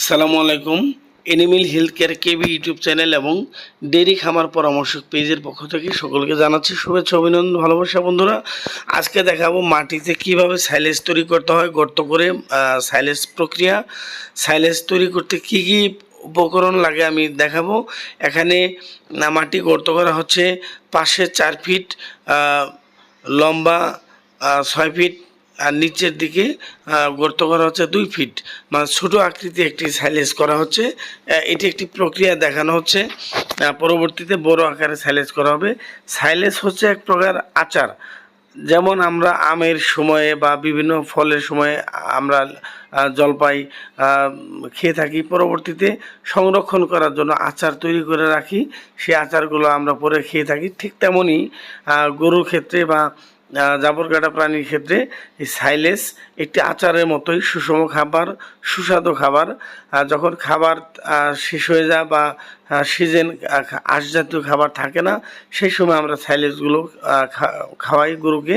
আসসালামু আলাইকুম। Animal health care KB YouTube channel এবং ডেরি খামার পরামর্শক পেজের পক্ষ থেকে সকলকে জানাচ্ছি শুভেচ্ছা, অভিনন্দন, ভালোবাসা বন্ধুরা। আজকে দেখাবো মাটিতে কীভাবে সাইলেজ তৈরি করতে হয়, গর্ত করে সাইলেজ প্রক্রিয়া। সাইলেজ তৈরি করতে কি কি উপকরণ লাগে আমি দেখাবো। এখানে মাটি গর্ত করা হচ্ছে পাশে চার ফিট লম্বা ছয় ফিট আর নিচের দিকে গর্ত করা হচ্ছে দুই ফিট। মানে ছোট আকৃতি একটি সাইলেজ করা হচ্ছে। এটি একটি প্রক্রিয়া দেখানো হচ্ছে। পরবর্তীতে বড় আকারে সাইলেজ করা হবে। সাইলেজ হচ্ছে এক প্রকার আচার। যেমন আমরা আমের সময়ে বা বিভিন্ন ফলের সময়ে আমরা জলপাই খেয়ে থাকি। পরবর্তীতে সংরক্ষণ করার জন্য আচার তৈরি করে রাখি। সেই আচারগুলো আমরা পরে খেয়ে থাকি। ঠিক তেমনই গরুর ক্ষেত্রে বা জাবর কাটা প্রাণীর ক্ষেত্রে এই সাইলেস একটি আচারের মতোই সুষম খাবার, সুস্বাদু খাবার। যখন খাবার শেষ হয়ে যায় বা সিজন আঁশ জাতীয় খাবার থাকে না, সেই সময় আমরা সাইলেসগুলো খাওয়াই গরুকে।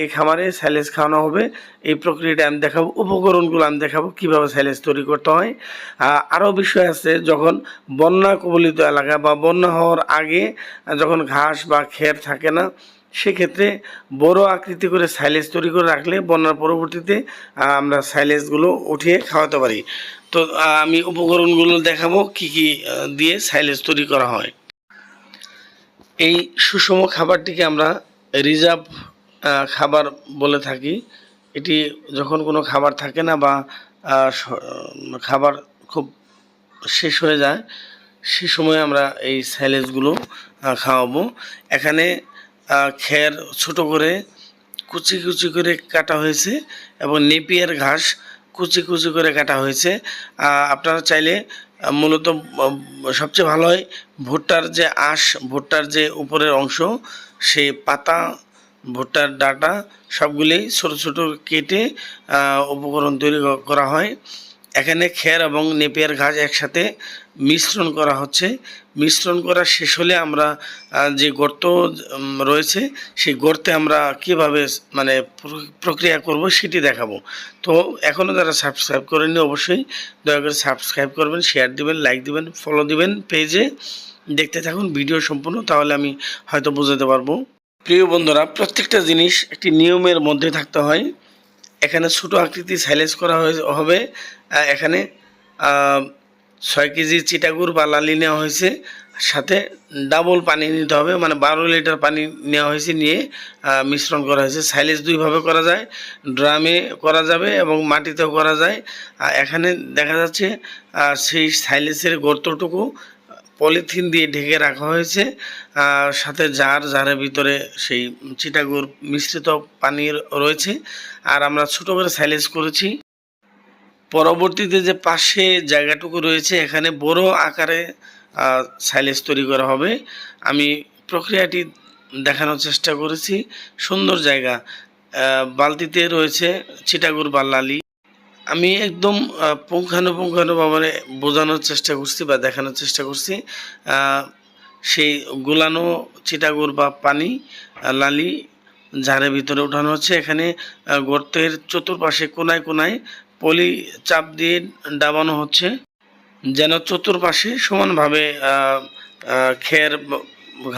এই খামারে সাইলেস খাওয়ানো হবে। এই প্রক্রিয়াটা আমি দেখাবো, উপকরণগুলো আমি দেখাবো, কীভাবে সাইলেস তৈরি করতে হয়। আরও বিষয় আছে, যখন বন্যা কবলিত এলাকা বা বন্যা হওয়ার আগে যখন ঘাস বা খের থাকে না সেক্ষেত্রে বড় আকৃতি করে সাইলেজ তৈরি করে রাখলে বন্যার পরবর্তীতে আমরা সাইলেজগুলো উঠিয়ে খাওয়াতে পারি। তো আমি উপকরণগুলো দেখাবো কি কি দিয়ে সাইলেজ তৈরি করা হয়। এই সুষম খাবারটিকে আমরা রিজার্ভ খাবার বলে থাকি। এটি যখন কোনো খাবার থাকে না বা খাবার খুব শেষ হয়ে যায়, সে সময় আমরা এই সাইলেজগুলো খাওয়াবো। এখানে খের ছোট করে কুচি কুচি করে কাটা হয়েছে এবং নেপিয়ার ঘাস কুচি কুচি করে কাটা হয়েছে। আপনারা চাইলে মূলত সবচেয়ে ভালো হয় ভুট্টার যে আঁশ, ভুট্টার যে উপরের অংশ, সেই পাতা, ভুট্টার ডাটা সবগুলোই ছোট ছোট কেটে উপকরণ তৈরি করা হয়। এখানে খের এবং নেপিয়ার ঘাস একসাথে মিশ্রণ করা হচ্ছে। মিশ্রণ করা শেষ হলে আমরা যে গর্ত রয়েছে, সেই গর্তে আমরা কীভাবে মানে প্রক্রিয়া করব সেটি দেখাবো। তো এখনও যারা সাবস্ক্রাইব করেননি অবশ্যই দয়া করে সাবস্ক্রাইব করবেন শেয়ার দিবেন লাইক দিবেন ফলো দিবেন পেজে। দেখতে থাকুন ভিডিও সম্পূর্ণ, তাহলে আমি হয়তো বোঝাতে পারব। প্রিয় বন্ধুরা, প্রত্যেকটা জিনিস একটি নিয়মের মধ্যে থাকতে হয়। এখানে ছোট আকৃতি সাইলেজ করা হবে। এখানে ছয় কেজি চিটাগুড় বা লালি নেওয়া হয়েছে। সাথে ডাবল পানি নিতে হবে মানে বারো লিটার পানি নেওয়া হয়েছে নিয়ে মিশ্রণ করা হয়েছে। সাইলেজ দুইভাবে করা যায় ড্রামে করা যাবে এবং মাটিতেও করা যায়। আর এখানে দেখা যাচ্ছে সেই সাইলেজের গর্তটুকু পলিথিন দিয়ে ঢেকে রাখা হয়েছে। সাথে জার জারের ভিতরে সেই চিটাগুড় মিশ্রিত পানি রয়েছে। আর আমরা ছোটো করে সাইলেজ করেছি। পরবর্তীতে যে পাশে জায়গাটুকু রয়েছে, এখানে বড় আকারে সাইলেজ তৈরি করা হবে। আমি প্রক্রিয়াটি দেখানোর চেষ্টা করেছি। সুন্দর জায়গা। বালতিতে রয়েছে চিটাগুড় বা লালি আমি একদম পুঙ্খানুপুঙ্খানুভাবে বোঝানোর চেষ্টা করছি বা দেখানোর চেষ্টা করছি। সেই গোলানো চিটাগুড় বা পানি লালি, ঝাড়ের ভিতরে উঠানো হচ্ছে। এখানে গর্তের চতুর্পাশে কোনায় কোনায় পলি চাপ দিয়ে দাবানো হচ্ছে, যেন চতুর্পাশে সমানভাবে খের,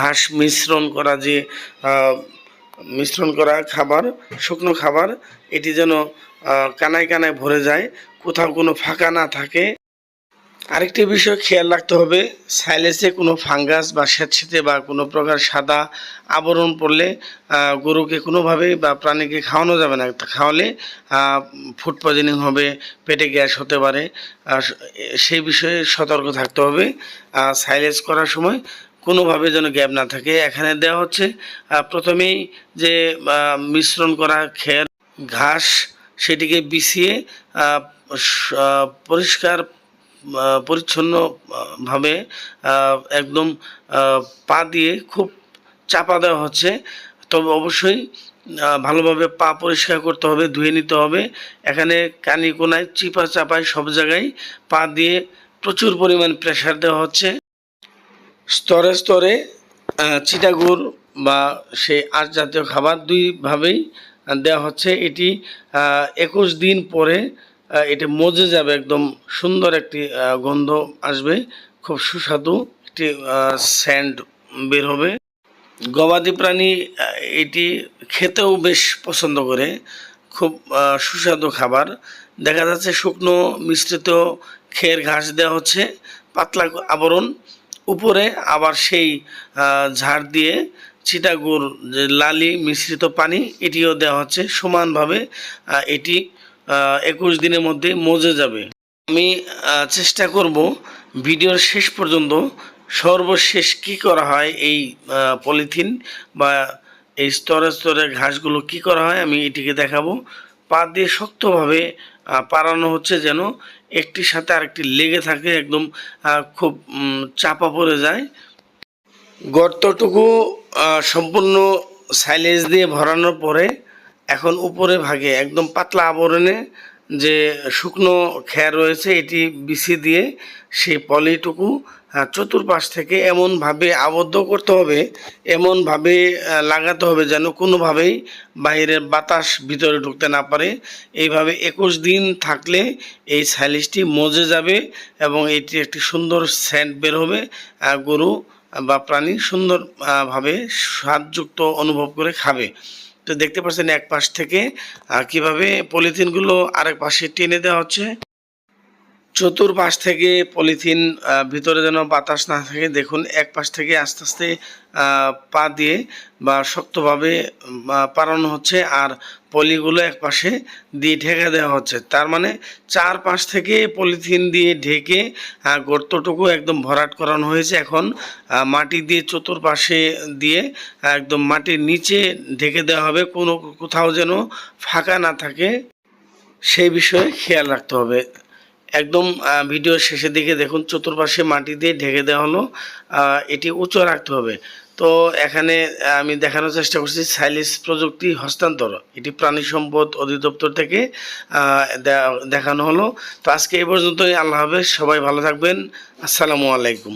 ঘাস মিশ্রণ করা যে মিশ্রণ করা খাবার, শুকনো খাবার, এটি যেন কানায় কানায় ভরে যায়, কোথাও কোনো ফাঁকা না থাকে। আরেকটি বিষয় খেয়াল রাখতে হবে, সাইলেসে কোনো ফাঙ্গাস বা স্বেচ্ছিতে বা কোনো প্রকার সাদা আবরণ পড়লে গরুকে কোনোভাবেই বা প্রাণীকে খাওয়ানো যাবে না। খাওয়ালে ফুড পয়জনিং হবে, পেটে গ্যাস হতে পারে। সেই বিষয়ে সতর্ক থাকতে হবে। সাইলেস করার সময় কোনোভাবে যেন গ্যাপ না থাকে। এখানে দেওয়া হচ্ছে প্রথমেই যে মিশ্রণ করা খের, ঘাস, সেটিকে বিছিয়ে পরিষ্কার আহ, পরিচ্ছন্ন ভাবে একদম পা দিয়ে খুব চাপা দেওয়া হচ্ছে। তবে অবশ্যই ভালোভাবে পা পরিষ্কার করতে হবে ধুয়ে নিতে হবে। এখানে কানি কোনায় চিপা চাপায় সব জায়গায় পা দিয়ে প্রচুর পরিমাণ প্রেশার দেওয়া হচ্ছে। স্তরে স্তরে চিটাগুড় বা সেই আঁশ জাতীয় খাবার দুইভাবেই দেওয়া হচ্ছে। এটি একুশ দিন পরে এটা মজে যাবে, একদম সুন্দর একটি গন্ধ আসবে, খুব সুস্বাদু একটি স্যান্ড বের হবে। গবাদি প্রাণী এটি খেতেও বেশ পছন্দ করে, খুব সুস্বাদু খাবার। দেখা যাচ্ছে শুকনো মিশ্রিত খের ঘাস দেওয়া হচ্ছে, পাতলা আবরণ, উপরে আবার সেই ঝাড় দিয়ে চিটাগুড় যে লালি মিশ্রিত পানি, এটিও দেওয়া হচ্ছে সমানভাবে এটি একুশ দিনের মধ্যে মজে যাবে। আমি চেষ্টা করব ভিডিওর শেষ পর্যন্ত সর্বশেষ কি করা হয়, এই পলিথিন বা এই স্তরে স্তরে ঘাসগুলো কি করা হয় আমি এটিকে দেখাবো। পা দিয়ে শক্তভাবে পারানো হচ্ছে যেন একটির সাথে আরেকটি লেগে থাকে, একদম খুব চাপা পড়ে যায়। গর্তটুকু সম্পূর্ণ সাইলেজ দিয়ে ভরানোর পরে এখন উপরে ভাগে একদম পাতলা আবরণে যে শুকনো খ্যার রয়েছে, এটি বিছিয়ে দিয়ে সেই পলিটুকু চতুর্পাশ থেকে এমনভাবে আবদ্ধ করতে হবে, এমনভাবে লাগাতে হবে যেন কোনোভাবেই বাইরের বাতাস ভিতরে ঢুকতে না পারে। এইভাবে একুশ দিন থাকলে এই সাইলিশটি মজে যাবে এবং এটি একটি সুন্দর স্যান্ড বের হবে গরু বা প্রাণী সুন্দরভাবে স্বাদযুক্ত অনুভব করে খাবে। তো দেখতে পাচ্ছেন এক পাশ থেকে কীভাবে পলিথিনগুলো আরেক পাশে টেনে দেওয়া হচ্ছে। চতুর্পাশ থেকে পলিথিন ভিতরে যেন বাতাস না থাকে, দেখুন এক পাশ থেকে আস্তে আস্তে পা দিয়ে বা শক্তভাবে পারানো হচ্ছে আর পলিগুলো এক পাশে দিয়ে ঢেকে দেওয়া হচ্ছে। তার মানে চার পাশ থেকে পলিথিন দিয়ে ঢেকে গর্তটুকু একদম ভরাট করানো হয়েছে এখন। মাটি দিয়ে চতুর্পাশে দিয়ে একদম মাটির নিচে ঢেকে দেওয়া হবে। কোনো কোথাও যেন ফাঁকা না থাকে। সেই বিষয়ে খেয়াল রাখতে হবে। একদম ভিডিও শেষের দিকে দেখুন, চতুর্পাশে মাটি দিয়ে ঢেকে দেওয়া হলো এটি উঁচু রাখতে হবে। তো এখানে আমি দেখানোর চেষ্টা করছি সাইলিস প্রযুক্তি হস্তান্তর। এটি প্রাণী সম্পদ অধিদপ্তর থেকে দেখানো হলো। তো আজকে এই পর্যন্তই, আল্লাহ হাফেজ, সবাই ভালো থাকবেন। আসসালামু আলাইকুম।